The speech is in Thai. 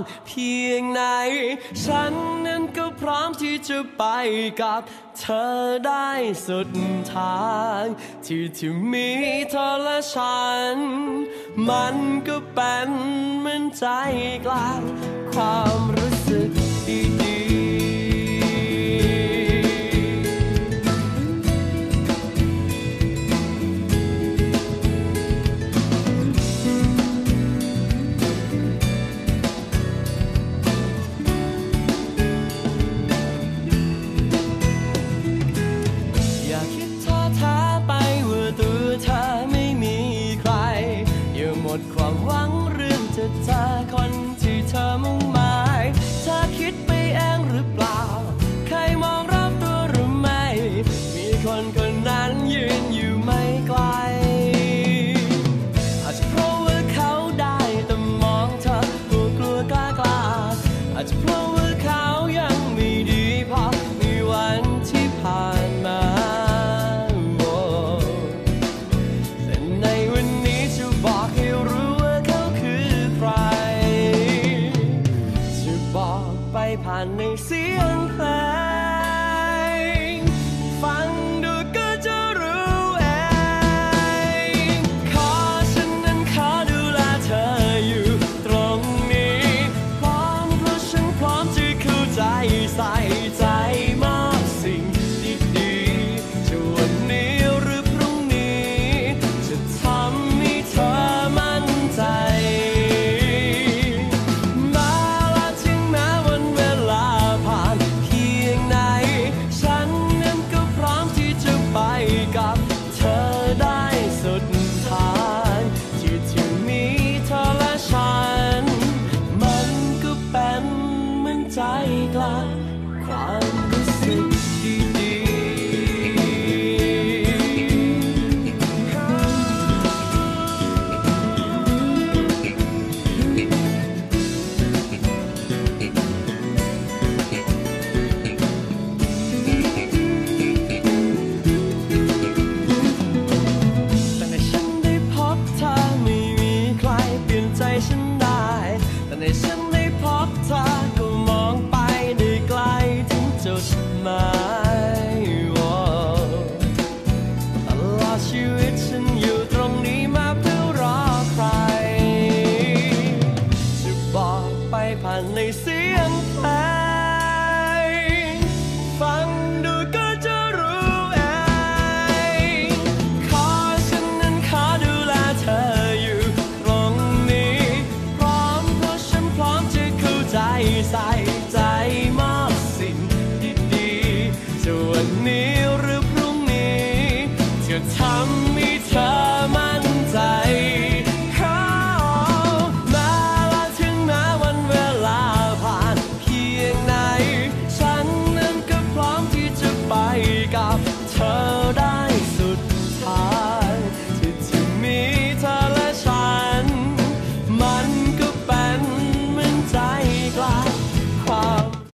านเพียงไหน ฉันนั้นก็พร้อมที่จะไปกับเธอได้สุดทาง ที่ที่มีเธอและฉัน มันก็เป็นเหมือนใจกลางความ attack on 在短宽的思绪。Anh 然